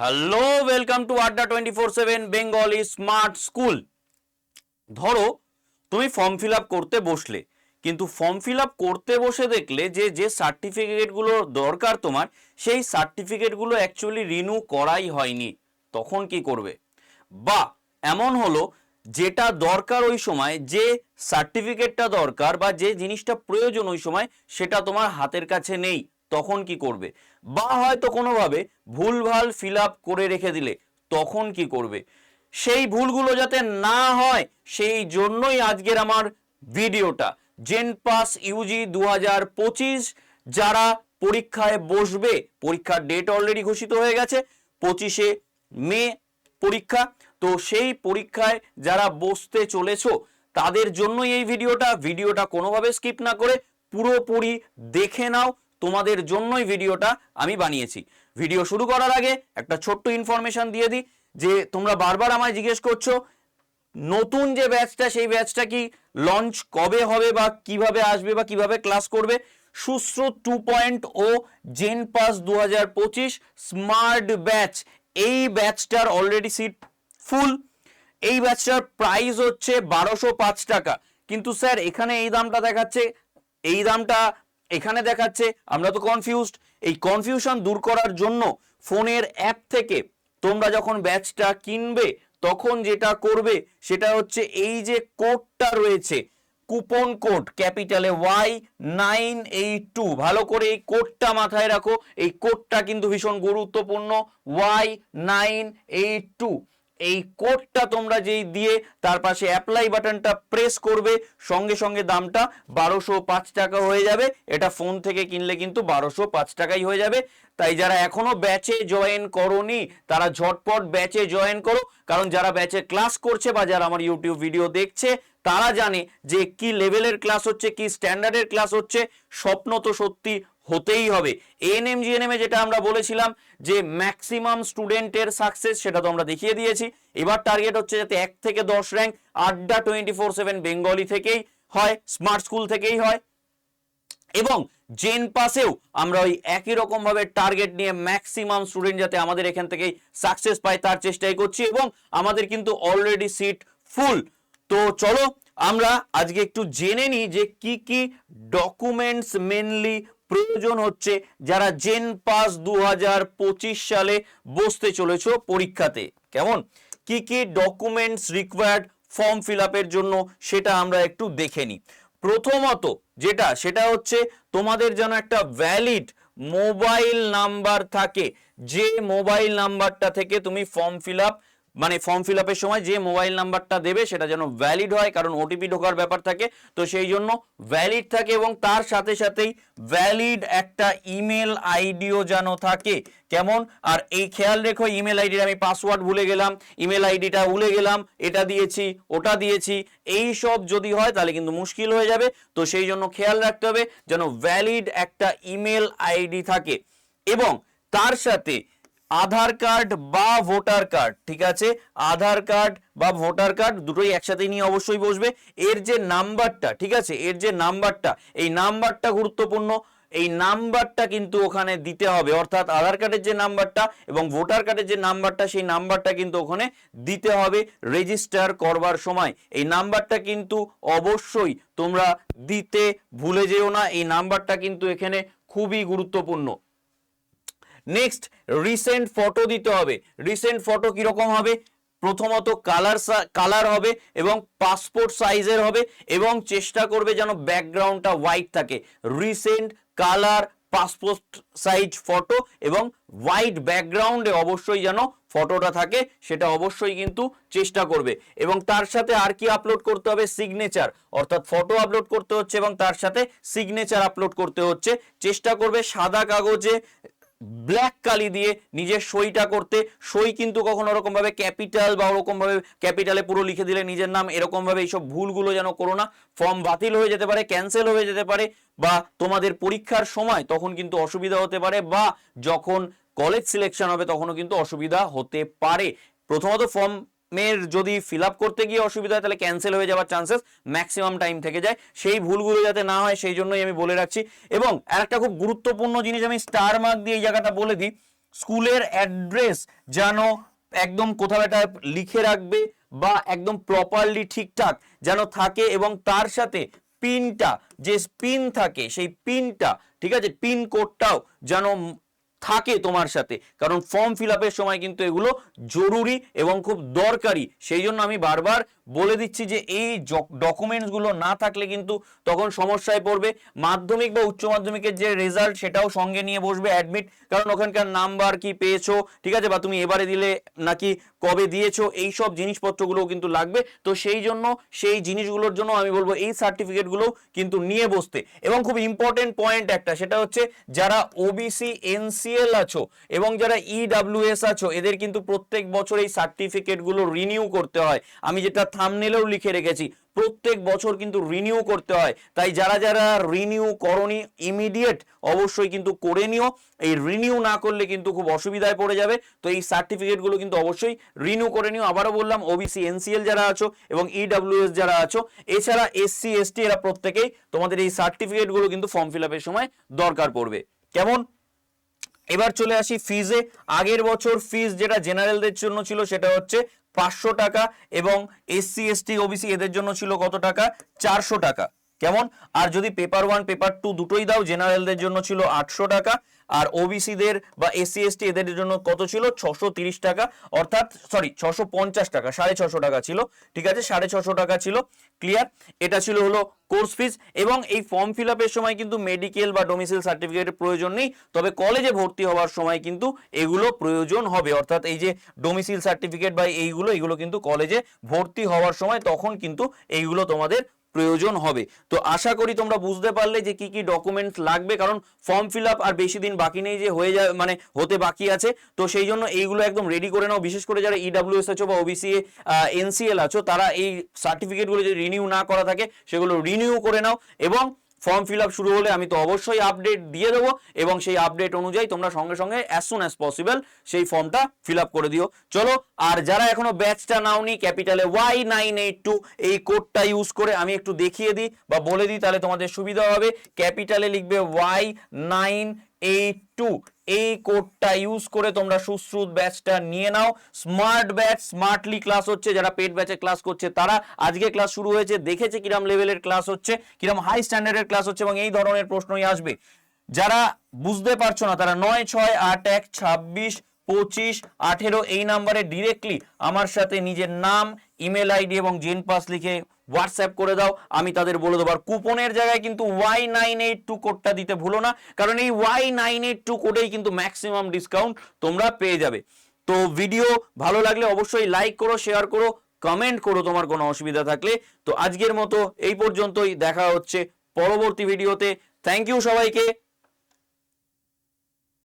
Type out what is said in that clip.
Hello welcome to Adda twenty four seven Bengali smart school ধরো, তুমি form fill up করতে বসলে, কিন্তু ফর্ম ফিল আপ করতে বসে দেখলে যে যে সার্টিফিকেটগুলো দরকার তোমার, সেই সার্টিফিকেটগুলো অ্যাকচুয়ালি রিনিউ করাই হয়নি। তখন কি করবে? বা, এমন হলো, যেটা দরকার ওই সময়, যে সার্টিফিকেটটা দরকার বা যে জিনিসটা প্রয়োজন ওই সময়, সেটা তোমার হাতের কাছে নেই। তখন কি করবে? বা হয়তো কোনোভাবে ভুলভাল ফিল আপ করে রেখে দিলে তখন কি করবে? সেই ভুলগুলো যাতে না হয়, সেই জন্যই আজকের আমার ভিডিওটা। জেন পাস ইউজি দু হাজার পঁচিশ যারা পরীক্ষায় বসবে, পরীক্ষার ডেট অলরেডি ঘোষিত হয়ে গেছে, পঁচিশে মে পরীক্ষা। তো সেই পরীক্ষায় যারা বসতে চলেছো, তাদের জন্যই এই ভিডিওটা। ভিডিওটা কোনোভাবে স্কিপ না করে পুরোপুরি দেখে নাও। তোমাদের জন্যই ভিডিওটা আমি বানিয়েছি। ভিডিও শুরু করার আগে একটা ছোট্ট ইনফরমেশন দিয়ে দিই, যে তোমরা বারবার আমায় জিজ্ঞেস করছ, নতুন যে ব্যাচটা সেই ব্যাচটা কি লঞ্চ কবে হবে বা কীভাবে আসবে বা কীভাবে ক্লাস করবে? সুশ্র two point O gen pass দু পঁচিশ স্মার্ট ব্যাচ এই ব্যাচটার অলরেডি সিট ফুল এই ব্যাচটার প্রাইস হচ্ছে বারোশো পাঁচ টাকা। কিন্তু স্যার এখানে এই দামটা দেখাচ্ছে, এই দামটা এখানে দেখাচ্ছে, আমরা তো কনফিউজড এই কনফিউশন দূর করার জন্য ফোনের অ্যাপ থেকে তোমরা যখন ব্যাচটা কিনবে, তখন যেটা করবে, সেটা হচ্ছে এই যে কোডটা রয়েছে কুপন কোড ক্যাপিটালে ওয়াই নাইন এইট টু ভালো করে এই কোডটা মাথায় রাখো। এই কোডটা কিন্তু ভীষণ গুরুত্বপূর্ণ ওয়াই নাইন এইট টু এই কোডটা তোমরা যেই দিয়ে তার পাশে অ্যাপ্লাই বাটনটা প্রেস করবে, সঙ্গে সঙ্গে দামটা বারোশো পাঁচ টাকা হয়ে যাবে। এটা ফোন থেকে কিনলে কিন্তু বারোশো পাঁচ টাকাই হয়ে যাবে। তাই যারা এখনও ব্যাচে জয়েন করনি, তারা ঝটপট ব্যাচে জয়েন করো। কারণ যারা ব্যাচে ক্লাস করছে বা যারা আমার ইউটিউব ভিডিও দেখছে, তারা জানে যে কি লেভেলের ক্লাস হচ্ছে, কি স্ট্যান্ডার্ডের ক্লাস হচ্ছে। স্বপ্ন তো সত্যি হতেই হবে। এএনএম জিএনএম এ যেটা আমরা বলেছিলাম যে ম্যাক্সিমাম স্টুডেন্টের সাকসেস সেটা তো আমরা দেখিয়ে দিয়েছি। এবার টার্গেট হচ্ছে যাতে এক থেকে দশ র্যাঙ্ক আড্ডা টোয়েন্টি ফোর সেভেন বেঙ্গলি থেকেই হয় স্মার্ট স্কুল থেকেই হয়। এবং জেন পাসেও আমরা ওই একই রকম ভাবে টার্গেট নিয়ে ম্যাক্সিমাম স্টুডেন্ট যাতে আমাদের এখান থেকেই সাকসেস পায় তার চেষ্টাই করছি এবং আমাদের কিন্তু অলরেডি সিট ফুল তো চলো আমরা আজকে একটু জেনে নিই যে কি কি ডকুমেন্টস মেনলি প্রয়োজন হচ্ছে যারা জেন পাস দুহাজার পঁচিশ সালে বসতে চলেছো পরীক্ষাতে। কেমন? কি কি ডকুমেন্টস রিকোয়ার্ড ফর্ম ফিল জন্য সেটা আমরা একটু দেখে নিই। প্রথমত যেটা, সেটা হচ্ছে তোমাদের যেন একটা ভ্যালিড মোবাইল নাম্বার থাকে। যে মোবাইল নাম্বারটা থেকে তুমি ফর্ম ফিল মানে ফর্ম ফিল আপের সময় যে মোবাইল নাম্বারটা দেবে সেটা যেন ভ্যালিড হয়, কারণ ওটিপি ঢোকার ব্যাপার থাকে। তো সেই জন্য ভ্যালিড থাকে এবং তার সাথে সাথেই ভ্যালিড একটা ইমেল আইডিও যেন থাকে। কেমন? আর এই খেয়াল রেখো ইমেল আইডির আমি পাসওয়ার্ড ভুলে গেলাম ইমেল আইডিটা ভুলে গেলাম, এটা দিয়েছি, ওটা দিয়েছি, এই সব যদি হয় তাহলে কিন্তু মুশকিল হয়ে যাবে। তো সেই জন্য খেয়াল রাখতে হবে যেন ভ্যালিড একটা ইমেল আইডি থাকে। এবং তার সাথে আধার কার্ড বা ভোটার কার্ড, ঠিক আছে? আধার কার্ড বা ভোটার কার্ড দুটোই একসাথে নিয়ে অবশ্যই বসবে। এর যে নাম্বারটা, ঠিক আছে? এর যে নাম্বারটা, এই নাম্বারটা গুরুত্বপূর্ণ। এই নাম্বারটা কিন্তু ওখানে দিতে হবে। অর্থাৎ আধার কার্ডের যে নাম্বারটা এবং ভোটার কার্ডের যে নাম্বারটা, সেই নাম্বারটা কিন্তু ওখানে দিতে হবে। রেজিস্টার করবার সময়। এই নাম্বারটা কিন্তু অবশ্যই তোমরা দিতে ভুলে যেও না। এই নাম্বারটা কিন্তু এখানে খুবই গুরুত্বপূর্ণ। নেক্সট রিসেন্ট ফটো দিতে হবে। রিসেন্ট ফটো কীরকম হবে? প্রথমত কালার কালার হবে এবং পাসপোর্ট সাইজের হবে এবং চেষ্টা করবে যেন ব্যাকগ্রাউন্ডটা হোয়াইট থাকে। Recent colour passport size photo এবং হোয়াইট ব্যাকগ্রাউন্ডে অবশ্যই যেন ফটোটা থাকে, সেটা অবশ্যই কিন্তু চেষ্টা করবে। এবং তার সাথে আর কি আপলোড করতে হবে? সিগনেচার অর্থাৎ ফটো আপলোড করতে হচ্ছে এবং তার সাথে সিগনেচার আপলোড করতে হচ্ছে। চেষ্টা করবে সাদা কাগজে ব্ল্যাক কালি দিয়ে নিজের সইটা করতে, সই কিন্তু কখনো ওরকমভাবে ক্যাপিটাল বা ওরকমভাবে ক্যাপিটালে পুরো লিখে দিলে নিজের নাম এরকমভাবে এইসব ভুলগুলো যেন করো না। ফর্ম বাতিল হয়ে যেতে পারে ক্যান্সেল হয়ে যেতে পারে বা তোমাদের পরীক্ষার সময় তখন কিন্তু অসুবিধা হতে পারে বা যখন কলেজ সিলেকশন হবে তখনও কিন্তু অসুবিধা হতে পারে। প্রথমত ফর্ম মেয়ের যদি ফিল করতে গিয়ে অসুবিধা হয়, তাহলে ক্যান্সেল হয়ে যাওয়ার চান্সেস ম্যাক্সিমাম টাইম থেকে যায়। সেই ভুলগুলো যাতে না হয়, সেই জন্যই আমি বলে রাখছি। এবং আর একটা খুব গুরুত্বপূর্ণ জিনিস আমি স্টার মার্ক দিয়ে এই জায়গাটা বলে দিই, স্কুলের অ্যাড্রেস যেন একদম কোথাও একটা লিখে রাখবে বা একদম প্রপারলি ঠিকঠাক যেন থাকে এবং তার সাথে পিনটা যে পিন থাকে, সেই পিনটা ঠিক আছে পিন কোডটাও যেন থাকে তোমার সাথে। কারণ ফর্ম ফিল আপের সময় কিন্তু এগুলো জরুরি এবং খুব দরকারি। সেই জন্য আমি বারবার বলে দিচ্ছি যে, এই ডকুমেন্টসগুলো না থাকলে কিন্তু তখন সমস্যায় পড়বে। মাধ্যমিক বা উচ্চ মাধ্যমিকের যে রেজাল্ট সেটাও সঙ্গে নিয়ে বসবে অ্যাডমিট কারণ ওখানকার নাম্বার কি পেয়েছ, ঠিক আছে? বা তুমি এবারে দিলে নাকি কবে দিয়েছ এই সব জিনিসপত্রগুলোও কিন্তু লাগবে। তো সেই জন্য সেই জিনিসগুলোর জন্য আমি বলব, এই সার্টিফিকেটগুলো কিন্তু নিয়ে বসতে। এবং খুব ইম্পর্টেন্ট পয়েন্ট একটা, সেটা হচ্ছে যারা ওবিসি এনসিএল আছো এবং যারা ইডাব্লিউএস আছো, এদের কিন্তু প্রত্যেক বছর এই সার্টিফিকেটগুলো রিনিউ করতে হয়। আমি যেটা থামনেলেও লিখে রেখেছি, প্রত্যেক বছর কিন্তু রিনিউ করতে হয়। তাই যারা যারা রিনিউ করনি ইমিডিয়েট অবশ্যই কিন্তু করে নিও। এই রিনিউ না করলে কিন্তু খুব অসুবিধায় পড়ে যাবে। তো এই সার্টিফিকেটগুলো কিন্তু অবশ্যই রিনিউ করে নিও। আবারও বললাম ওবিসি এনসিএল যারা আছো এবং ইডাব্লিউএস যারা আছো, এছাড়া এসসি এসটি এরা প্রত্যেকেই তোমাদের এই সার্টিফিকেটগুলো কিন্তু ফর্ম ফিল আপের সময় দরকার পড়বে। কেমন? এবার চলে আসি ফিজে আগের বছর ফিজ যেটা জেনারেলদের জন্য ছিল সেটা হচ্ছে পাঁচশো টাকা এবং এসসি এসটি ওবিসি এদের জন্য ছিল কত টাকা? চারশো টাকা। কেমন? আর যদি পেপার ওয়ান পেপার টু দুটোই দাও জেনারেলদের জন্য ছিল আটশো টাকা, আর ওবিসিদের বা এসসি এসটি এদের জন্য কত ছিল? ছশো তিরিশ টাকা। অর্থাৎ সরি ছশো পঞ্চাশ টাকা, সাড়ে ছশো টাকা ছিল। ঠিক আছে? সাড়ে ছশো টাকা ছিল। ক্লিয়ার এটা ছিল হলো কোর্স ফিজ এবং এই ফর্ম ফিল আপের সময় কিন্তু মেডিকেল বা ডোমিসাইল সার্টিফিকেটের প্রয়োজন নেই। তবে কলেজে ভর্তি হওয়ার সময় কিন্তু এগুলো প্রয়োজন হবে। অর্থাৎ এই যে ডোমিসাইল সার্টিফিকেট বা এইগুলো, এগুলো কিন্তু কলেজে ভর্তি হওয়ার সময় তখন কিন্তু এইগুলো তোমাদের প্রয়োজন হবে। তো আশা করি তোমরা বুঝতে পারলে যে কি কি ডকুমেন্টস লাগবে, কারণ ফর্ম ফিল আপ আর বেশি দিন বাকি নেই যে হয়ে যায় মানে হতে বাকি আছে। তো সেই জন্য এইগুলো একদম রেডি করে নাও। বিশেষ করে যারা ইডাব্লিউএস আছো বা ওবিসি এনসিএল আছো, তারা এই সার্টিফিকেটগুলো যদি রিনিউ না করা থাকে, সেগুলো রিনিউ করে নাও। এবং ফর্ম ফিল আপ শুরু হলে আমি তো অবশ্যই আপডেট দিয়ে দেবো এবং সেই আপডেট অনুযায়ী তোমরা সঙ্গে সঙ্গে অ্যাজ সুন অ্যাজ পসিবল সেই ফর্মটা ফিল আপ করে দিও। চলো, আর যারা এখনও ব্যাচটা নাওনি ক্যাপিটালে ওয়াই নাইন এইট টু এই কোডটা ইউজ করে আমি একটু দেখিয়ে দিই বা বলে দিই, তাহলে তোমাদের সুবিধা হবে। ক্যাপিটালে লিখবে ওয়াই নাইন এইট টু এই কোডটা ইউজ করে তোমরা সুশ্রুত ব্যাচটা নিয়ে নাও। স্মার্ট ব্যাচ স্মার্টলি ক্লাস হচ্ছে, যারা পেড ব্যাচে ক্লাস করছে তারা আজকে ক্লাস শুরু হয়েছে, দেখেছে কিরম লেভেলের ক্লাস হচ্ছে, কিরম হাই স্ট্যান্ডার্ডের ক্লাস হচ্ছে এবং এই ধরনের প্রশ্নই আসবে। যারা বুঝতে পারছ না, তারা নয়, ছয়, আট, এক, ছাব্বিশ, পঁচিশ, আঠেরো, এই নাম্বারে ডিরেক্টলি আমার সাথে নিজের নাম ইমেল আইডি এবং জেন পাস লিখে হোয়াটসঅ্যাপ করে দাও। আমি তাদের বলে দেবো। আর কুপনের জায়গায় কিন্তু ওয়াই নাইন এইট টু কোডটা দিতে ভুলো না। কারণ এই ওয়াই নাইন এইট টু কোডেই কিন্তু ম্যাক্সিমাম ডিসকাউন্ট তোমরা পেয়ে যাবে। তো ভিডিও ভালো লাগলে অবশ্যই লাইক করো শেয়ার করো কমেন্ট করো তোমার কোনো অসুবিধা থাকলে। তো আজকের মতো এই পর্যন্তই। দেখা হচ্ছে পরবর্তী ভিডিওতে থ্যাংক ইউ সবাইকে।